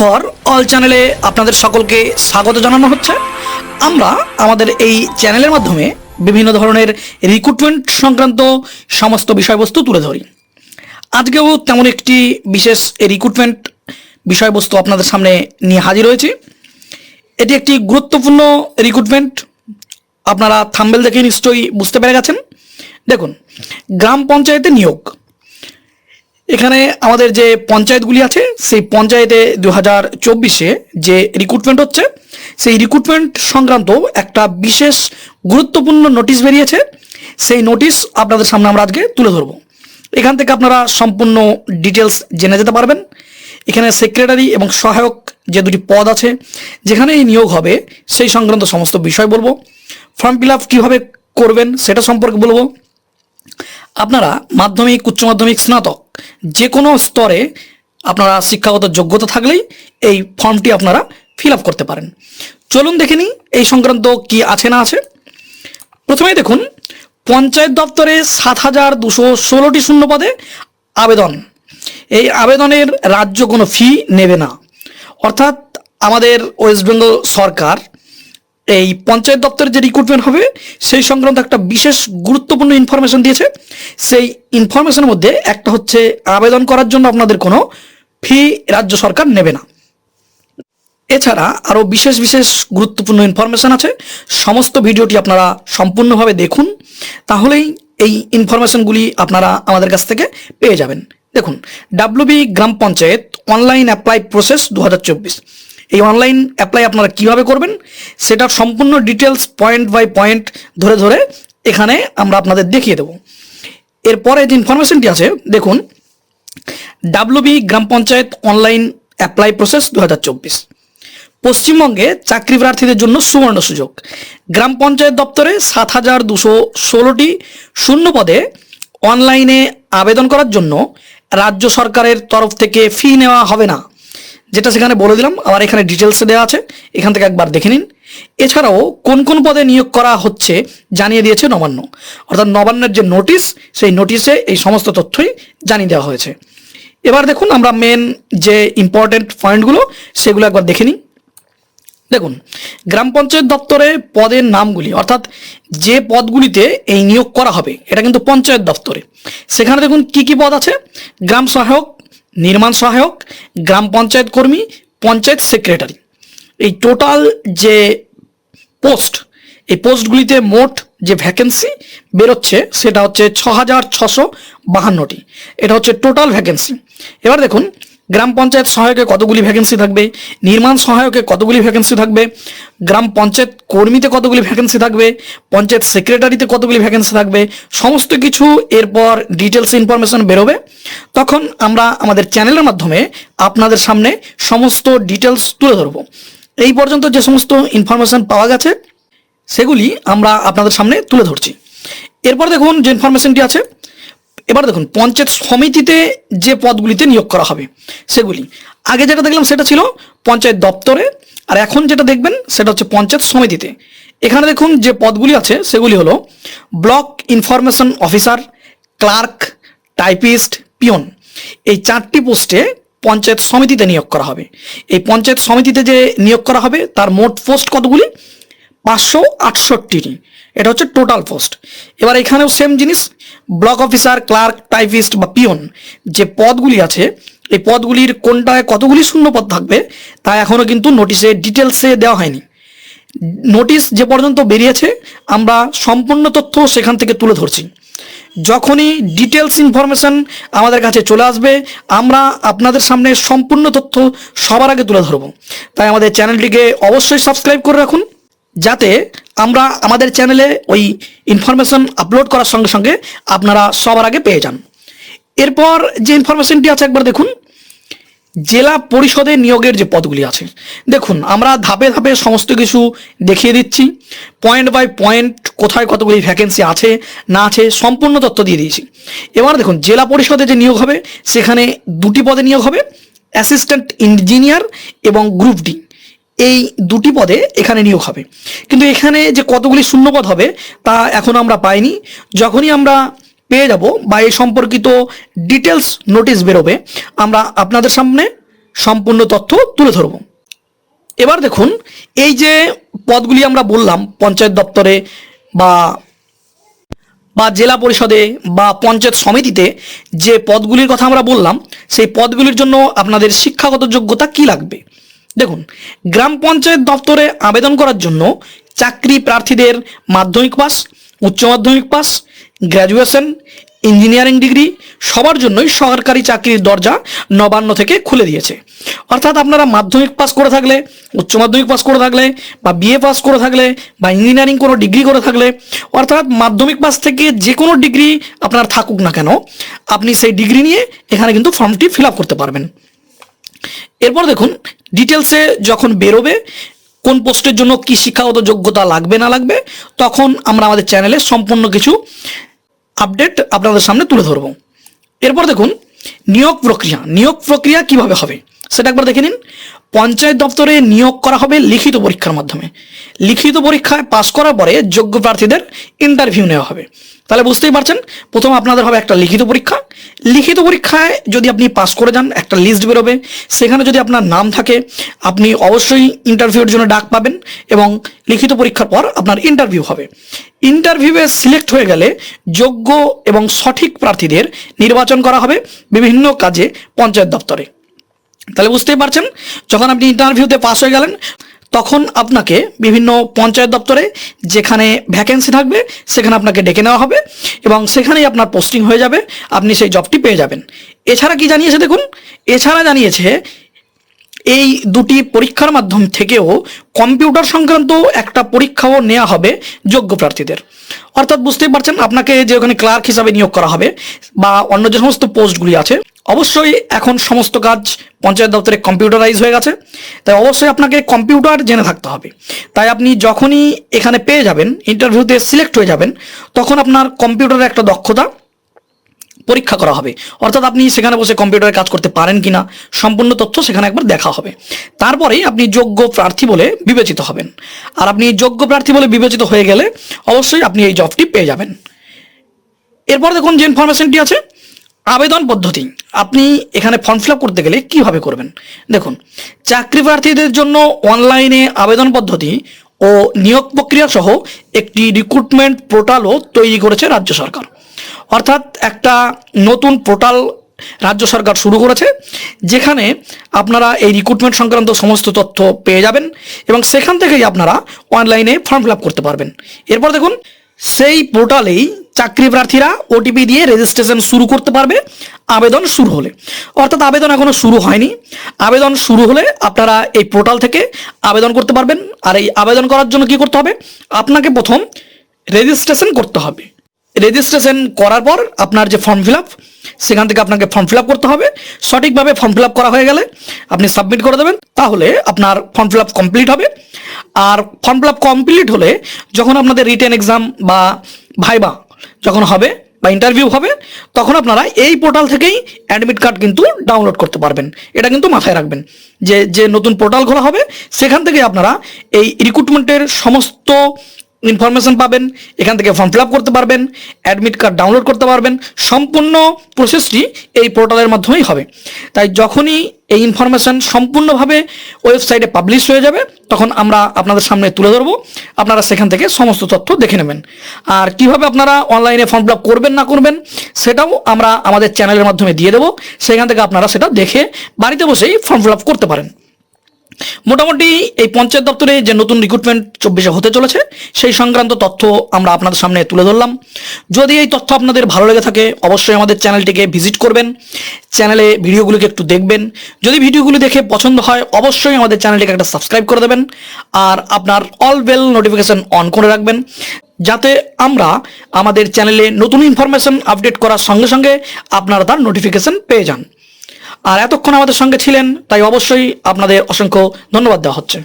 For all চ্যানেলে আপনাদের সকলকে স্বাগত জানানো হচ্ছে। আমরা আমাদের এই চ্যানেলের মাধ্যমে বিভিন্ন ধরনের রিক্রুটমেন্ট সংক্রান্ত সমস্ত বিষয়বস্তু তুলে ধরি। আজকেও তেমন একটি বিশেষ রিক্রুটমেন্ট বিষয়বস্তু আপনাদের সামনে নিয়ে হাজির হয়েছি। এটি একটি গুরুত্বপূর্ণ রিক্রুটমেন্ট আপনারা থাম্বেল দেখে নিশ্চয়ই বুঝতে পেরে গেছেন। দেখুন, গ্রাম পঞ্চায়েতে নিয়োগ। এখানে আমাদের যে পঞ্চায়েতগুলি আছে, সেই পঞ্চায়েতে দু হাজার চব্বিশে যে রিক্রুটমেন্ট হচ্ছে, সেই রিক্রুটমেন্ট সংক্রান্ত একটা বিশেষ গুরুত্বপূর্ণ নোটিশ বেরিয়েছে। সেই নোটিশ আপনাদের সামনে আমরা আজকে তুলে ধরবো। এখান থেকে আপনারা সম্পূর্ণ ডিটেলস জেনে যেতে পারবেন। এখানে সেক্রেটারি এবং সহায়ক যে দুটি পদ আছে যেখানে এই নিয়োগ হবে, সেই সংক্রান্ত সমস্ত বিষয় বলব। ফর্ম ফিল আপ কীভাবে করবেন, সেটা সম্পর্কে বলব। আপনারা মাধ্যমিক, উচ্চ মাধ্যমিক, স্নাতক যে কোনো স্তরে আপনারা শিক্ষাগত যোগ্যতা থাকলেই এই ফর্মটি আপনারা ফিল আপ করতে পারেন। চলুন দেখে নিই এই সংক্রান্ত কি আছে না আছে। প্রথমেই দেখুন, পঞ্চায়েত দপ্তরে সাত হাজার দুশো ষোলোটি শূন্য পদে আবেদন। এই আবেদনের রাজ্য কোনো ফি নেবে না। অর্থাৎ আমাদের ওয়েস্ট বেঙ্গল সরকার এই পঞ্চায়েত দপ্তরের যে রিক্রুটমেন্ট হবে, সেই সংক্রান্ত একটা বিশেষ গুরুত্বপূর্ণ ইনফরমেশন দিয়েছে। সেই ইনফরমেশনের মধ্যে একটা হচ্ছে, আবেদন করার জন্য আপনাদের কোনো ফি রাজ্য সরকার নেবে না। এছাড়া আরও বিশেষ বিশেষ গুরুত্বপূর্ণ ইনফরমেশন আছে। সমস্ত ভিডিওটি আপনারা সম্পূর্ণভাবে দেখুন। তাহলেই এই ইনফরমেশনগুলি আপনারা আমাদের কাছ থেকে পেয়ে যাবেন। দেখুন ডাব্লিউবি গ্রাম পঞ্চায়েত অনলাইন অ্যাপ্লাই প্রসেস দু হাজার চব্বিশ। এই অনলাইন অ্যাপ্লাই আপনারা কীভাবে করবেন, সেটার সম্পূর্ণ ডিটেলস পয়েন্ট বাই পয়েন্ট ধরে ধরে এখানে আমরা আপনাদের দেখিয়ে দেবো। এরপরে যে ইনফরমেশনটি আছে, দেখুন ডাব্লিউবি গ্রাম পঞ্চায়েত অনলাইন অ্যাপ্লাই প্রসেস দু হাজার চব্বিশ। পশ্চিমবঙ্গে চাকরি প্রার্থীদের জন্য সুবর্ণ সুযোগ। গ্রাম পঞ্চায়েত দপ্তরে সাত হাজার দুশো ষোলোটি শূন্য পদে অনলাইনে আবেদন করার জন্য রাজ্য সরকারের তরফ থেকে ফি নেওয়া হবে না। যেটা সেখানে বলে দিলাম, আবার এখানে ডিটেলসে দেওয়া আছে, এখান থেকে একবার দেখে নিন। এছাড়াও কোন কোন পদে নিয়োগ করা হচ্ছে জানিয়ে দিয়েছে নবান্ন। অর্থাৎ নবান্নের যে নোটিশ সেই নোটিশে এই সমস্ত তথ্যই জানিয়ে দেওয়া হয়েছে। এবার দেখুন আমরা মেন যে ইম্পর্টেন্ট পয়েন্টগুলো সেগুলো একবার দেখে নিই। দেখুন, গ্রাম পঞ্চায়েত দপ্তরে পদের নামগুলি, অর্থাৎ যে পদগুলিতে এই নিয়োগ করা হবে, এটা কিন্তু পঞ্চায়েত দপ্তরে। সেখানে দেখুন কি কি পদ আছে? গ্রাম সহায়ক নির্মাণ সহায়ক, গ্রাম পঞ্চায়েত কর্মী, পঞ্চায়েত সেক্রেটারি। এই টোটাল যে পোস্ট এই পোস্টগুলিতে মোট যে ভ্যাকেন্সি বেরোচ্ছে, সেটা হচ্ছে ছ হাজার ছশো বাহান্নটি। এটা হচ্ছে টোটাল ভ্যাকেন্সি এবার দেখুন গ্রাম পঞ্চায়েত সহায়কে কতগুলি ভ্যাকেন্সি থাকবে? নির্মাণ সহায়কে কতগুলি ভ্যাকেন্সি থাকবে? গ্রাম পঞ্চায়েত কর্মীতে কতগুলি ভ্যাকেন্সি থাকবে? পঞ্চায়েত সেক্রেটারিতে কতগুলি ভ্যাকেন্সি থাকবে? সমস্ত কিছু এরপর ডিটেলস ইনফরমেশন বেরোবে। তখন আমরা আমাদের চ্যানেলের মাধ্যমে আপনাদের সামনে সমস্ত ডিটেলস তুলে ধরবো। এই পর্যন্ত যে সমস্ত ইনফরমেশন পাওয়া গেছে, সেগুলি আমরা আপনাদের সামনে তুলে ধরছি। এরপর দেখুন যে ইনফরমেশনটি আছে। এবার দেখুন, পঞ্চায়েত সমিতিতে যে পদগুলিতে নিয়োগ করা হবে, সেগুলি। আগে যেটা দেখলাম সেটা ছিল পঞ্চায়েত দপ্তরে, আর এখন যেটা দেখবেন সেটা হচ্ছে পঞ্চায়েত সমিতিতে। এখানে দেখুন যে পদগুলি আছে, সেগুলি হলো block information officer, clerk, typist, peon. এই চারটি পোস্টে পঞ্চায়েত সমিতিতে নিয়োগ করা হবে। এই পঞ্চায়েত সমিতিতে যে নিয়োগ করা হবে, তার মোট পোস্ট কতগুলি? পাঁচশো আটষট্টিটি। এটা হচ্ছে টোটাল পোস্ট এবার এখানেও সেম জিনিস ব্লক অফিসার ক্লার্ক টাইপিস্ট বা পিয়ন যে পদগুলি আছে, এই পদগুলির কোনটায় কতগুলি শূন্য পদ থাকবে, তা এখনও কিন্তু নোটিশে ডিটেলসে দেওয়া হয়নি। নোটিশ যে পর্যন্ত বেরিয়েছে, আমরা সম্পূর্ণ তথ্য সেখান থেকে তুলে ধরছি। যখনই ডিটেলস ইনফরমেশন আমাদের কাছে চলে আসবে, আমরা আপনাদের সামনে সম্পূর্ণ তথ্য সবার আগে তুলে ধরবো। তাই আমাদের চ্যানেলটিকে অবশ্যই সাবস্ক্রাইব করে রাখুন। যাতে আমরা আমাদের চ্যানেলে ওই ইনফরমেশন আপলোড করার সঙ্গে সঙ্গে আপনারা সবার আগে পেয়ে যান। এরপর যে ইনফরমেশনটি আছে একবার দেখুন। জেলা পরিষদে নিয়োগের যে পদগুলি আছে। দেখুন, আমরা ধাপে ধাপে সমস্ত কিছু দেখিয়ে দিচ্ছি। পয়েন্ট বাই পয়েন্ট কোথায় কতগুলি ভ্যাকেন্সি আছে, না আছে, সম্পূর্ণ তথ্য দিয়ে দিয়েছি। এবার দেখুন, জেলা পরিষদে যে নিয়োগ হবে, সেখানে দুটি পদে নিয়োগ হবে। অ্যাসিস্ট্যান্ট ইঞ্জিনিয়ার এবং গ্রুপ ডি এই দুটি পদে এখানে নিয়োগ হবে। কিন্তু এখানে যে কতগুলি শূন্যপদ হবে, তা এখনও আমরা পাইনি। যখনই আমরা পেয়ে যাব বা এই সম্পর্কিত ডিটেলস নোটিশ বেরোবে, আমরা আপনাদের সামনে সম্পূর্ণ তথ্য তুলে ধরব। এবার দেখুন, এই যে পদগুলি আমরা বললাম, পঞ্চায়েত দপ্তরে বা বা জেলা পরিষদে বা পঞ্চায়েত সমিতিতে যে পদগুলির কথা আমরা বললাম, সেই পদগুলির জন্য আপনাদের শিক্ষাগত যোগ্যতা কি লাগবে? দেখুন, গ্রাম পঞ্চায়েত দপ্তরে আবেদন করার জন্য চাকরি প্রার্থীদের মাধ্যমিক পাস, উচ্চ মাধ্যমিক পাস, গ্র্যাজুয়েশন, ইঞ্জিনিয়ারিং ডিগ্রি সবার জন্যই সরকারি চাকরির দরজা নবান্ন থেকে খুলে দিয়েছে। অর্থাৎ আপনারা মাধ্যমিক পাস করে থাকলে, উচ্চ মাধ্যমিক পাস করে থাকলে বা বিএ পাস করে থাকলে বা ইঞ্জিনিয়ারিং কোনো ডিগ্রি করে থাকলে, অর্থাৎ মাধ্যমিক পাস থেকে যে কোনো ডিগ্রি আপনার থাকুক না কেন, আপনি সেই ডিগ্রি নিয়ে এখানে কিন্তু ফর্মটি ফিল করতে পারবেন। এরপর দেখুন ডিটেলসে যখন বেরোবে, কোন পোস্টের জন্য কি শিক্ষাগত যোগ্যতা লাগবে, না লাগবে, তখন আমরা আমাদের চ্যানেলে সম্পূর্ণ কিছু আপডেট আপনাদের সামনে তুলে ধরব। এরপর দেখুন, নিয়োগ প্রক্রিয়া। নিয়োগ প্রক্রিয়া কীভাবে হবে? সেটা একবার দেখে নিন। পঞ্চায়েত দপ্তরে নিয়োগ করা হবে লিখিত পরীক্ষার মাধ্যমে। লিখিত পরীক্ষায় পাশ করার পরে যোগ্য প্রার্থীদের ইন্টারভিউ নেওয়া হবে। তাহলে বুঝতেই পারছেন, প্রথম আপনাদের হবে একটা লিখিত পরীক্ষা। লিখিত পরীক্ষায় যদি আপনি পাস করে যান, একটা লিস্ট বেরোবে। সেখানে যদি আপনার নাম থাকে, আপনি অবশ্যই ইন্টারভিউর জন্য ডাক পাবেন এবং লিখিত পরীক্ষার পর আপনার ইন্টারভিউ হবে। ইন্টারভিউয়ে সিলেক্ট হয়ে গেলে যোগ্য এবং সঠিক প্রার্থীদের নির্বাচন করা হবে বিভিন্ন কাজে পঞ্চায়েত দপ্তরে। তাহলে বুঝতেই পারছেন, যখন আপনি ইন্টারভিউতে পাস হয়ে গেলেন, তখন আপনাকে বিভিন্ন পঞ্চায়েত দপ্তরে যেখানে ভ্যাকেন্সি থাকবে, সেখানে আপনাকে ডেকে নেওয়া হবে এবং সেখানেই আপনার পোস্টিং হয়ে যাবে, আপনি সেই জবটি পেয়ে যাবেন। এছাড়া কি জানিয়েছে দেখুন, এছাড়া জানিয়েছে এই দুটি পরীক্ষার মাধ্যম থেকেও কম্পিউটার সংক্রান্ত একটা পরীক্ষাও নেওয়া হবে যোগ্য প্রার্থীদের। অর্থাৎ বুঝতেই পারছেন, আপনাকে যে ওখানে ক্লার্ক হিসাবে নিয়োগ করা হবে বা অন্য যে সমস্ত পোস্টগুলি আছে অবশ্যই এখন সমস্ত কাজ পঞ্চায়েত দপ্তরে কম্পিউটারাইজ হয়ে গেছে। তাই অবশ্যই আপনাকে কম্পিউটার জেনে থাকতে হবে। তাই আপনি যখনই এখানে পেয়ে যাবেন ইন্টারভিউতে সিলেক্ট হয়ে যাবেন, তখন আপনার কম্পিউটারের একটা দক্ষতা পরীক্ষা করা হবে। অর্থাৎ আপনি সেখানে বসে কম্পিউটারে কাজ করতে পারেন কিনা, সম্পূর্ণ তথ্য সেখানে একবার দেখা হবে। তারপরেই আপনি যোগ্য প্রার্থী বলে বিবেচিত হবেন। আর আপনি যোগ্য প্রার্থী বলে বিবেচিত হয়ে গেলে অবশ্যই আপনি এই জবটি পেয়ে যাবেন। এরপর দেখুন যে ইনফরমেশনটি আছে। আবেদন পদ্ধতি। আপনি এখানে ফর্ম ফিল করতে গেলে কীভাবে করবেন? দেখুন, চাকরি প্রার্থীদের জন্য অনলাইনে আবেদন পদ্ধতি ও নিয়োগ প্রক্রিয়া সহ একটি রিক্রুটমেন্ট পোর্টালও তৈরি করেছে রাজ্য সরকার। অর্থাৎ একটা নতুন পোর্টাল রাজ্য সরকার শুরু করেছে, যেখানে আপনারা এই রিক্রুটমেন্ট সংক্রান্ত সমস্ত তথ্য পেয়ে যাবেন এবং সেখান থেকেই আপনারা অনলাইনে ফর্ম ফিল করতে পারবেন। এরপর দেখুন, সেই পোর্টালেই চাকরি প্রার্থীরা ওটিপি দিয়ে রেজিস্ট্রেশন শুরু করতে পারবে আবেদন শুরু হলে। অর্থাৎ আবেদন এখনও শুরু হয়নি। আবেদন শুরু হলে আপনারা এই পোর্টাল থেকে আবেদন করতে পারবেন। আর এই আবেদন করার জন্য কি করতে হবে? আপনাকে প্রথম রেজিস্ট্রেশন করতে হবে। রেজিস্ট্রেশন করার পর আপনার যে ফর্ম ফিল আপ সেখান থেকে আপনাকে ফর্ম ফিল আপ করতে হবে। সঠিকভাবে ফর্ম ফিল আপ করা হয়ে গেলে আপনি সাবমিট করে দেবেন। তাহলে আপনার ফর্ম ফিল আপ কমপ্লিট হবে। আর ফর্ম ফিল আপ কমপ্লিট হলে যখন আপনাদের রিটেন এক্সাম বা ভাইবা যখন হবে বা ইন্টারভিউ হবে, তখন আপনারা এই পোর্টাল থেকেই অ্যাডমিট কার্ড কিন্তু ডাউনলোড করতে পারবেন। এটা কিন্তু মাথায় রাখবেন যে যে নতুন পোর্টাল খোলা হবে, সেখান থেকে আপনারা এই রিক্রুটমেন্টের সমস্ত ইনফরমেশন পাবেন, এখান থেকে ফর্ম ফিল করতে পারবেন অ্যাডমিট কার্ড ডাউনলোড করতে পারবেন, সম্পূর্ণ প্রসেসটি এই পোর্টালের মাধ্যমেই হবে। তাই যখনই এই ইনফরমেশান সম্পূর্ণভাবে ওয়েবসাইটে পাবলিশ হয়ে যাবে। তখন আমরা আপনাদের সামনে তুলে ধরবো। আপনারা সেখান থেকে সমস্ত তথ্য দেখে নেবেন। আর কীভাবে আপনারা অনলাইনে ফর্ম ফিল করবেন না করবেন, সেটাও আমরা আমাদের চ্যানেলের মাধ্যমে দিয়ে দেবো। সেখান থেকে আপনারা সেটা দেখে বাড়িতে বসেই ফর্ম ফিল করতে পারেন। মোটামুটি এই পঞ্চায়েত দপ্তরে যে নতুন রিক্রুটমেন্ট চব্বিশে হতে চলেছে, সেই সংক্রান্ত তথ্য আমরা আপনাদের সামনে তুলে ধরলাম। যদি এই তথ্য আপনাদের ভালো লেগে থাকে, অবশ্যই আমাদের চ্যানেলটিকে ভিজিট করবেন, চ্যানেলে ভিডিওগুলোকে একটু দেখবেন। যদি ভিডিওগুলো দেখে পছন্দ হয়, অবশ্যই আমাদের চ্যানেলটিকে একটা সাবস্ক্রাইব করে দেবেন, আর আপনার অল বেল নোটিফিকেশন অন করে রাখবেন, যাতে আমরা আমাদের চ্যানেলে নতুন ইনফরমেশন আপডেট করার সঙ্গে সঙ্গে আপনারা তার নোটিফিকেশন পেয়ে যান। আর এতক্ষণ আমাদের সঙ্গে ছিলেন তাই অবশ্যই আপনাদের অসংখ্য ধন্যবাদ দেওয়া হচ্ছে।